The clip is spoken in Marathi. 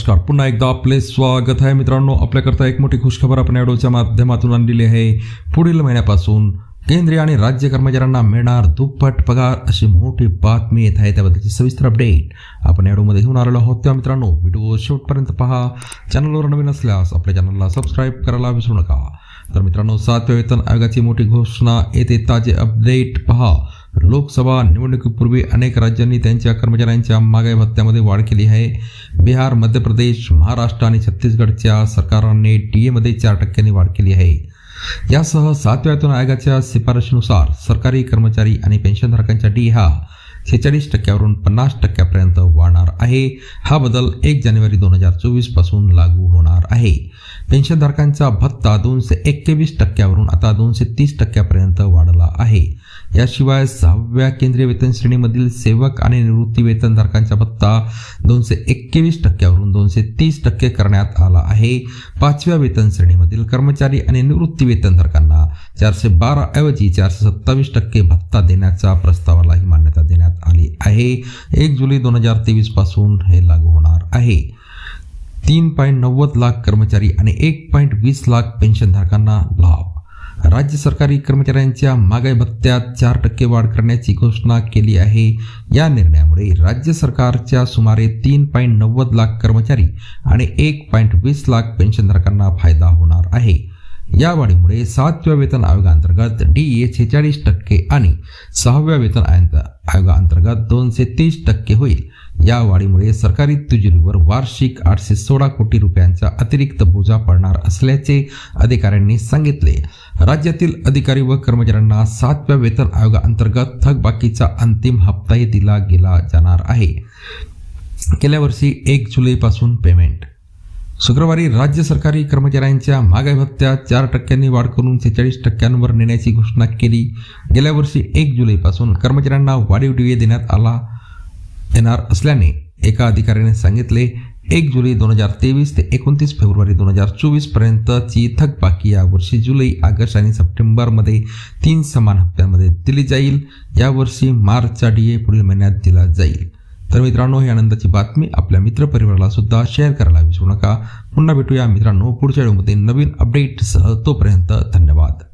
नमस्कार. पुन्हा एकदा आपले स्वागत आहे. मित्रांनो आपल्याकरता एक मोठी खुशखबर आपण ॲडोच्या माध्यमातून आणलेली आहे. पुढील महिन्यापासून केंद्रीय आणि राज्य कर्मचाऱ्यांना मिळणार दुप्पट पगार अशी मोठी बातमी येत आहे. त्याबद्दलची सविस्तर अपडेट आपण याडोमध्ये घेऊन आलेलो आहोत. त्या मित्रांनो व्हिडिओ शेवटपर्यंत पहा. चॅनलवर नवीन असल्यास आपल्या चॅनलला सबस्क्राईब करायला विसरू नका. तर मित्रांनो सातव्या वेतन आयोगाची मोठी घोषणा. येते ताजे अपडेट पहा. लोकसभा निवडणुकीपूर्वी अनेक राज्यांनी त्यांच्या कर्मचाऱ्यांच्या महागाई भत्त्यामध्ये वाढ केली आहे. बिहार मध्य प्रदेश महाराष्ट्र आणि छत्तीसगडच्या सरकारांनी टी एमध्ये चार टक्क्यांनी वाढ केली आहे. यासह सातव्या वेतन आयोगाच्या शिफारशीनुसार सरकारी कर्मचारी आणि पेन्शनधारकांच्या डी हा शेहेचाळीस टक्क्यावरून पन्नास टक्क्यापर्यंत वाढणार आहे. हा बदल एक जानेवारी दोन हजार चोवीसपासून लागू होणार आहे. पेन्शनधारकांचा भत्ता दोनशे एक्केवीस टक्क्यावरून आता दोनशे तीस टक्क्यापर्यंत वाढला आहे. याशिवाय सहाव्या केंद्रीय वेतन श्रेणीमधील सेवक आणि निवृत्ती वेतनधारकांचा भत्ता दोनशे एक्केवीस टक्क्यावरून दोनशे तीस टक्के करण्यात आला आहे. पाचव्या वेतन श्रेणीमधील कर्मचारी आणि निवृत्ती वेतनधारकांना चारशे बारा ऐवजी चारशे सत्तावीस टक्के भत्ता देण्याच्या प्रस्तावालाही मान्यता देण्यात आहे. एक जुलै दोन हजार तेवीसपासून हे लागू होणार आहे. तीन पॉईंट नव्वद लाख कर्मचारी आणि एक पॉईंट वीस लाख पेन्शनधारकांना लाभ. राज्य सरकारी कर्मचाऱ्यांच्या महागाई भत्त्यात चार टक्के वाढ करण्याची घोषणा केली आहे. या निर्णयामुळे राज्य सरकारच्या सुमारे तीन पॉईंट नव्वद लाख कर्मचारी आणि एक पॉईंट वीस लाख पेन्शनधारकांना फायदा होणार आहे. या वाढीमुळे सातव्या वेतन आयोगाअंतर्गत डी ए छेचाळीस टक्के आणि सहाव्या वेतन आयोगाअंतर्गत दोनशे तीस टक्के होईल. या वाढीमुळे सरकारी तिजोरीवर वार्षिक आठशे सोळा कोटी रुपयांचा अतिरिक्त बोजा पडणार असल्याचे अधिकाऱ्यांनी सांगितले. राज्यातील अधिकारी व कर्मचाऱ्यांना सातव्या वेतन आयोगाअंतर्गत थकबाकीचा अंतिम हप्ताही दिला गेला जाणार आहे. गेल्या वर्षी एक जुलैपासून पेमेंट शुक्रवारी राज्य सरकारी कर्मचाऱ्यांच्या महागाई भत्त्या चार टक्क्यांनी वाढ करून सेहेचाळीस टक्क्यांवर नेण्याची घोषणा केली. गेल्या वर्षी एक जुलैपासून कर्मचाऱ्यांना वाढीव डिये देण्यात आला येणार असल्याने एका अधिकाऱ्याने सांगितले एक जुलै दोन हजार तेवीस ते एकोणतीस फेब्रुवारी दोन हजार चोवीस पर्यंतची थकबाकी यावर्षी जुलै ऑगस्ट आणि सप्टेंबरमध्ये तीन समान हप्त्यांमध्ये दिली जाईल. यावर्षी मार्चचा डी ए पुढील महिन्यात दिला जाईल. तर मित्रांनो ही आनंदाची बातमी आपल्या मित्रपरिवाराला सुद्धा शेअर करायला विसरू नका. पुन्हा भेटूया मित्रांनो पुढच्या व्हिडिओमध्ये. नवीन अपडेटसह तोपर्यंत धन्यवाद.